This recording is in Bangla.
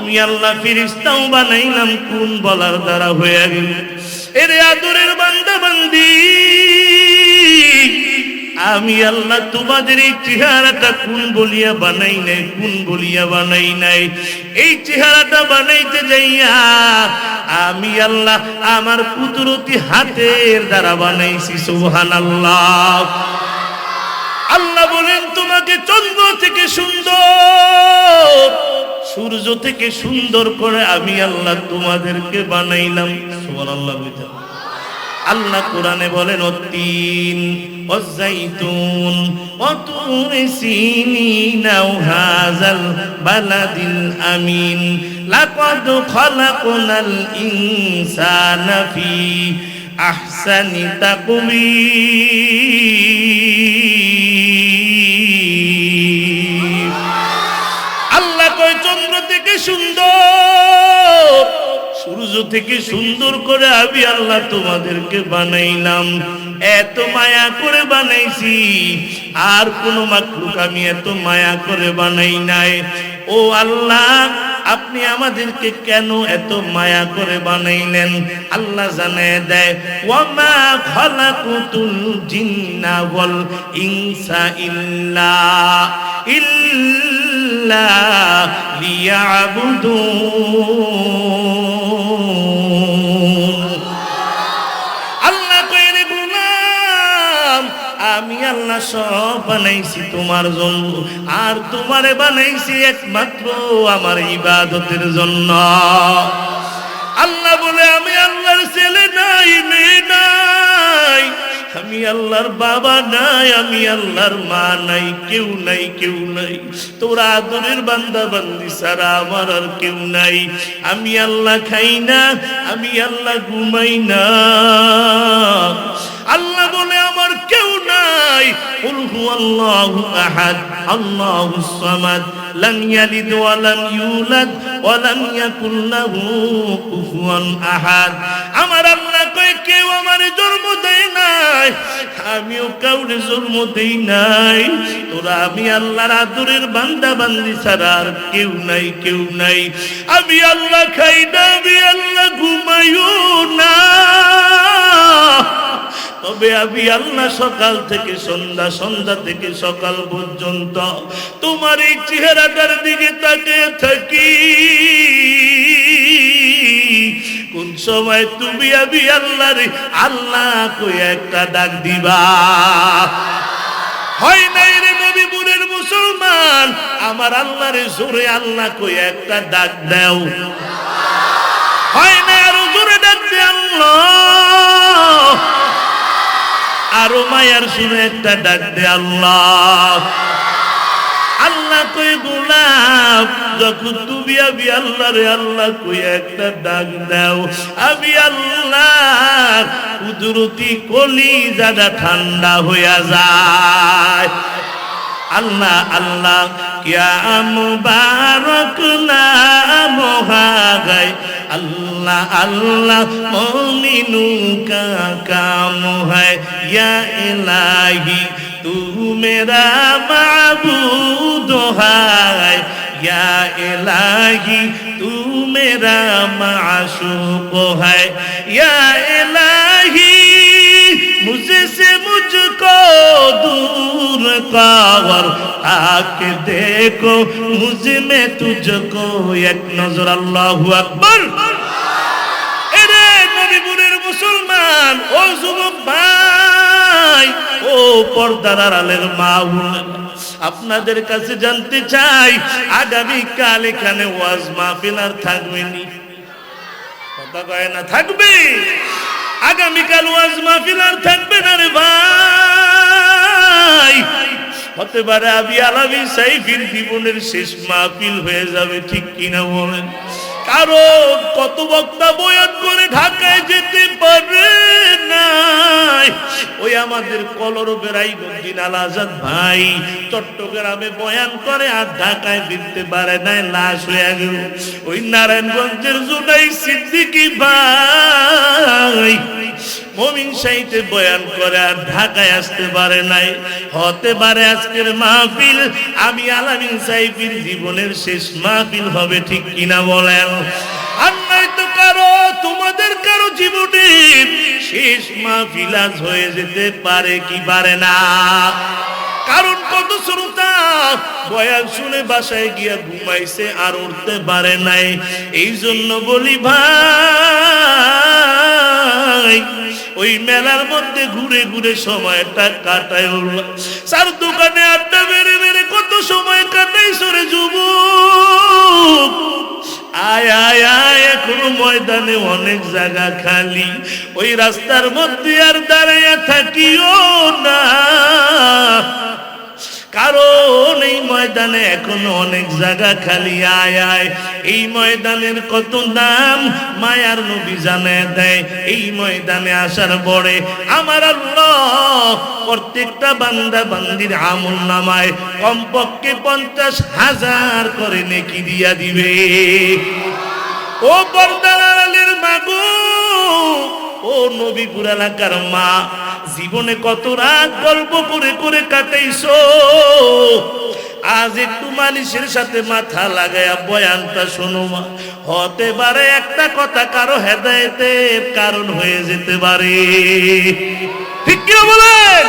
আমি আল্লাহ ফিরিস্তাও বানাইলাম, কোন বলার দ্বারা হয়ে গেল? এরে আদরের বান্দা বান্দি আমি আল্লাহ তোমাদের এই চেহারাটা কোন বলিয়া বানাই নাই, কোন বলিয়া বানাই নাই? এই চেহারাটা বানাইতে যাইয়া আমি আল্লাহ আমার কুদরতি হাতের দ্বারা বানাইছি সুবহান আল্লাহ আল্লাহ বলেন, তোমাকে চন্দ্র থেকে সুন্দর সূর্য থেকে সুন্দর করে আমি আল্লাহ তোমাদেরকে বানাইলাম। সুবহানাল্লাহ বুঝা। আল্লাহ কোরআনে বলেন, অতীন, অজাইতুন অতুর সিনিন বালাদিল আমিন। আহসানি তাকবীর। কয় চন্দ্র থেকে সুন্দর, সূর্য থেকে সুন্দর করে আমি আল্লাহ তোমাদেরকে বানাইলাম। এত মায়া করে বানাইছি, আর কোন মাকলুক আমি এত মায়া করে বানাই নাই। ও আল্লাহ, আপনি আমাদেরকে কেন এত মায়া করে বানাইলেন? আল্লাহ জানায় দেয়, ওয়ামা খালাকুতুল জিন্না ওয়াল ইনসা ইল্লা ইল্লা লিয়াবুদুন আল্লাহ কইরে গুলাম, আমি আল্লাহ সব বানাইছি তোমার জন্য, আর তোমারে বানাইছি একমাত্র আমার ইবাদতের জন্য। আল্লাহ বলে, আমি আল্লাহর ছেলে নাই, মেয়ে নাই। আমি আল্লাহর বাবা নাই, আমি আল্লাহর মা নাই, কেউ নাই কেউ নাই। তোরা আদরের বান্দা বান্দি সারা আমার আর কেউ নাই। আমি আল্লাহ খাই না, আমি আল্লাহ ঘুমাই না। আল্লাহ বলে আমার কেউ নাই। কুল হুয়াল্লাহু আহাদ আল্লাহুস সামাদ, লাম ইয়ালিদ ওয়া লাম ইউলাদ, ওয়া লাম ইয়াকুল লাহু কুফুয়ান আহাদ। আমার আল্লাহ কেউ আমার জন্ম দেয় নাই। আমিও কাউরে জন্ম দেই নাই। তোরা আমি আল্লাহর আদরের বান্দা বান্দি ছাড়া আর কেউ নাই কেউ নাই। আমি আল্লাহ খাই না, আমি আল্লাহ ঘুমাইও না। তবে আমি আল্লাহ সকাল থেকে সন্ধ্যা সন্ধ্যা থেকে সকাল পর্যন্ত তোমার এই চেহারাটার দিকে তাকিয়ে থাকি। কোন সময় তুমি আমি আল্লাহ রে আল্লাহ কই একটা ডাক দিবা? হয় নাই রে নবীপুরের মুসলমান? আমার আল্লাহরে জোরে আল্লাহ কই একটা ডাক দাও। হয় না আরও জোরে ডাক দে আল্লাহ। আরও মায়ার শুনে একটা ডাক দে আল্লাহ। আল্লাহ কই গোলাপ যখন তুমি, আমি আল্লাহ রে আল্লাহ কই একটা ডাক দাও। আমি আল্লাহ কুদরতি কলি যারা ঠান্ডা হইয়া যায়। আল্লাহ আল্লাহ, কিয়াম বারক না হাগায় আল্লাহ আল্লাহ, মোমিনু কা হয় ইয়া ইলাহি তু মেরা বাবু হয় ইয়া এলাহি তু মেরা মাশুক হ্যা। ইয়া এলাহি মুঝসে মুঝকো দূর কর আকে দেখো, মুঝে মে তুঝকো এক নজর, আল্লাহু আকবার। ও যুবক ভাই, ও পর্দার আড়ালের মা আপনাদের কাছে জানতে চাই আগামী কাল এখানে ওয়াজ মাহফিল আর থাকবেনি কথা কয় না, থাকবে? আগামীকাল ওয়াজ মাহফিল আর থাকবে না রে ভাই? হতে পারে আবি আলাবি সাইফির জীবনের শেষ মাহফিল হয়ে যাবে, ঠিক কিনা বলেন? কারণ কত বক্তা বয়ান করে ঢাকায় যেতে পারে নাই। ওই আমাদের কলর বেড়াই গন্দিন আল আজাদ ভাই চট্টগ্রামে বয়ান করে আর ঢাকায় ফিরতে পারে নাই, লাশ হয়ে গেল। ওই নারায়ণগঞ্জের জুনাই সিদ্দিকি ভাই মমিন সাইতে বয়ান করে আর ঢাকায় আসতে পারে নাই। হতে পারে আজকের মাহফিল, আমি আলামিন সাহেবের জীবনের শেষ মাহফিল হবে ঠিক কিনা বলেন। কারণ কত শ্রোতা শুনে বাসায় গিয়া ঘুমাইছে আর উঠতে পারে নাই। এই জন্য বলি ভাই, ওই মেলার মধ্যে ঘুরে ঘুরে সময়টা কাটায় সার দোকানে আড্ডা মেরে মেরে কত সময় ময়দানে অনেক জায়গা খালি। ওই রাস্তার মধ্যে আর দাঁড়াইয়া থাকিও না। কারণ এই ময়দানে এখনও অনেক জায়গা খালি, আয় আয়। এই ময়দানের কত দাম মায়ার নবী জানায় দেয়। এই ময়দানে আসার পরে আমার প্রত্যেকটা বান্দা বান্দির আমল নামায় কমপক্ষে পঞ্চাশ হাজার করে নেকি দিয়া দিবে। ও ও নবীপুর এলাকার মা, জীবনে কত রাত গল্প করে করে কাটাইছো। আজ একটু মানুষের সাথে মাথা লাগায়া বয়ানটা শোনো মা। হতে পারে একটা কথা কারও হেদায়েতের কারণ হয়ে যেতে পারে। ঠিক কিনা বলেন?